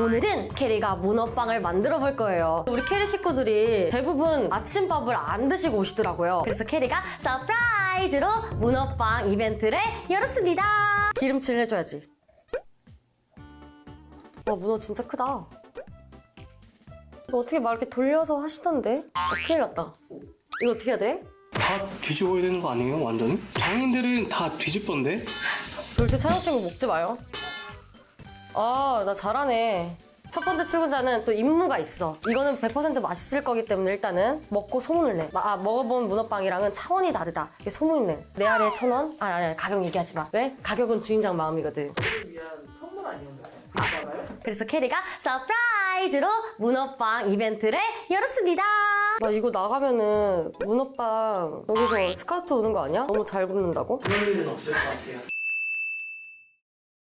오늘은 캐리가 문어빵을 만들어 볼 거예요. 우리 캐리 식구들이 대부분 아침밥을 안 드시고 오시더라고요. 그래서 캐리가 서프라이즈로 문어빵 이벤트를 열었습니다. 기름칠 해줘야지. 와, 문어 진짜 크다. 이거 어떻게 막 이렇게 돌려서 하시던데? 아, 큰일 났다. 이거 어떻게 해야 돼? 다 뒤집어야 되는 거 아니에요? 완전히? 장인들은 다 뒤집던데? 돌쇠 촬영 친구 먹지 마요. 아, 나 잘하네. 첫 번째 출근자는 또 임무가 있어. 이거는 100% 맛있을 거기 때문에 일단은 먹고 소문을 내. 아, 먹어본 문어빵이랑은 차원이 다르다. 이게 소문을 내. 네 알에 천 원? 아, 아니, 아니, 가격 얘기하지 마. 왜? 가격은 주인장 마음이거든. 그래서 캐리가 서프라이즈로 문어빵 이벤트를 열었습니다. 나 이거 나가면은 문어빵 여기서 스카우트 오는 거 아니야? 너무 잘 굽는다고? 그럴 일은 없을 것 같아요.